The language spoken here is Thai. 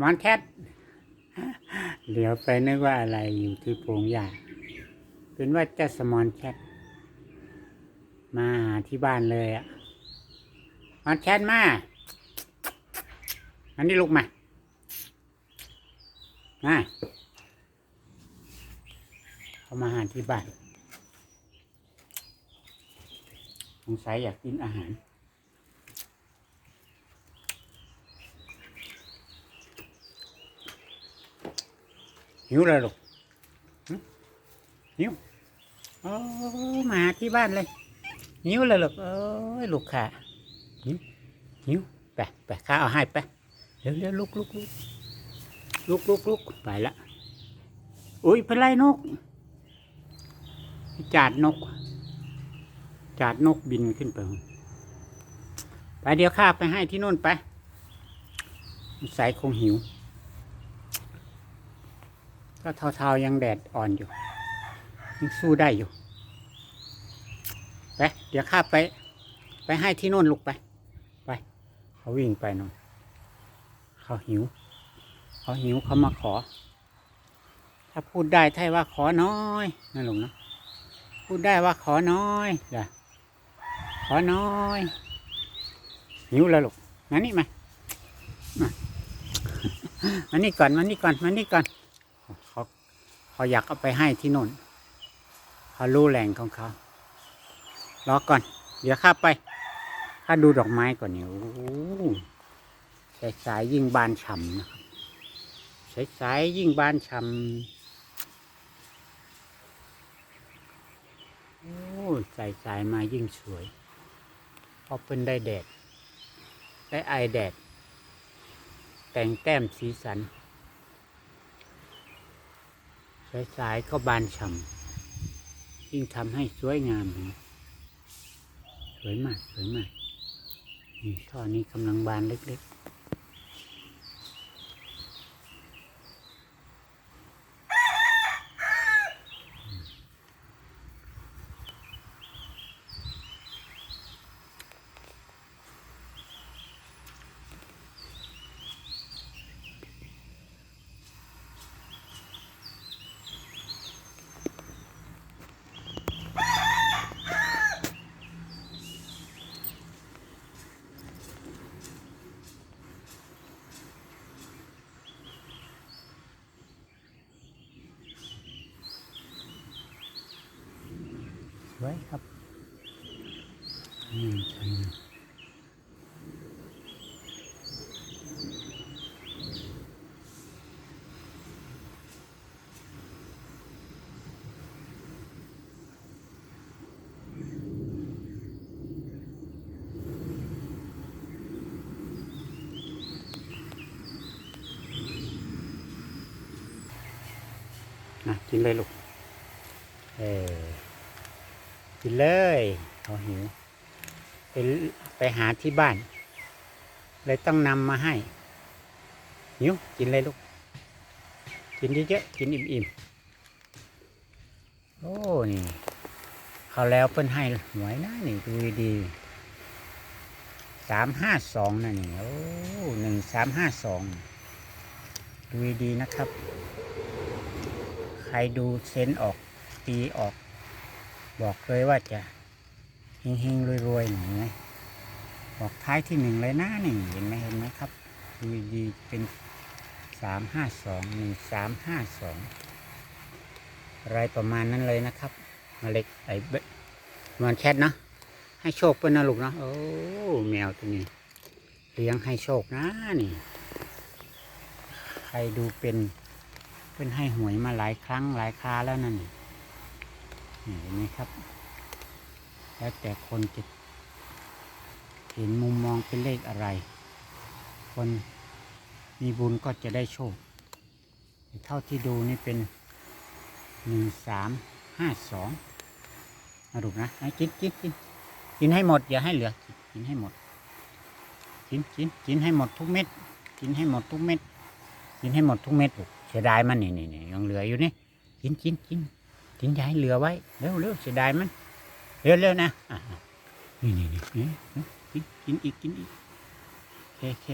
มอนแคทเหลียวไปนึกว่าอะไรอยู่ที่โพงหญ้าเป็นว่าเจ้าสมอนแคทมาหาที่บ้านเลยอะมอนแคทมาอันนี้ลูกมามาเขามาหาที่บ้านสงสัยอยากกินอาหาร หิวเลยลูกหึหิวโอ้มาที่บ้านเลย หิวเลยลูกโอ้ยลูกค่ะหิวหิวไปไปข้าเอาให้ไปเร็วเร็วลุกลุกลุกลุกลุกลุกไปละอุ้ยเป็นไรนก จาดนก จาดนกบินขึ้นไปไปเดี๋ยวข้าไปให้ที่นู่นไปสายคงหิว ก็เทาๆยังแดดอ่อนอยู่ยังสู้ได้อยู่ไปเดี๋ยวข้าไป ไปให้ที่โน่นลูกไป ไป เขาวิ่งไปนนเขาหิว เขาหิวเขามาขอ ถ้าพูดได้ถ้าว่าขอน้อยนะลุงนะพูดได้ว่าขอน้อยจ้ะขอน้อย หิวแล้วลูกมานี่มามามานี่ก่อนมานี่ก่อนมานี่ก่อน เขาอยากเอาไปให้ที่โน่นเขารู้แหล่งของเขารอก่อน เดี๋ยวข้าไปข้าดูดอกไม้ก่อนเนี่ยโอ้สายสายๆยิ่งบานฉ่ำนะครับสายสายๆยิ่งบานฉ่ำโอ้สายสายๆมายิ่งสวยพราะเป็นได้แดด ได้ไอแดด แต่งแต้มสีสัน สายๆก็บานฉ่ำยิ่งทำให้สวยงามนะสวยมากสวยมากนี่ช่อนี้กำลังบานเล็กๆ สวยครับนี่ใช่นะกินเลยลูก เออ กินเลยเขาหิวไปไปหาที่บ้าน เลยต้องนำมาให้ หิวกินเลยลูก กินเยอะๆกินอิ่มๆ โอ้นี่เขาแล้วเพิ่นให้หวยนะนี่ดูดีสามห้าสองนะนี่โอ้หนึ่งสามห้าสองดูดีนะครับ ใครดูเซนออกตีออก บอกเลยว่าจะเฮงๆรวยๆหน่อยไหมบอกท้ายที่หนึ่งเลยนะนี่เห็นไหมเห็นไหมครับดูดีๆเป็นสามห้าสองหนึ่งสามห้าสองอะไรประมาณนั้นเลยนะครับ มาเล็กไอ้เบมันแคทเนาะให้โชคเป็นนะลูกเนาะโอ้แมวตัวนี้ เลี้ยงให้โชคนะนี่ ใครดูเป็นเป็นให้หวยมาหลายครั้งหลายคราแล้วนั่นนี่ เห็นไหมครับ แล้วแต่คนจะเห็นมุมมองเป็นเลขอะไร คนมีบุญก็จะได้โชค เท่าที่ดูนี่เป็นหนึ่งสามห้าสองมาดูนะให้กินกินกินกินให้หมด อย่าให้เหลือ กินให้หมด กินกินกินให้หมดทุกเม็ด กินให้หมดทุกเม็ด กินให้หมดทุกเม็ดเสียดายมันนี่นี่นี่ยังเหลืออยู่นี่ กินกินกิน กินยายเหลือไว้ เร็วเร็วเสียดายมันเร็วเร็วนะนี่นี่นี่กินอีกกินอีกโอเคโอเค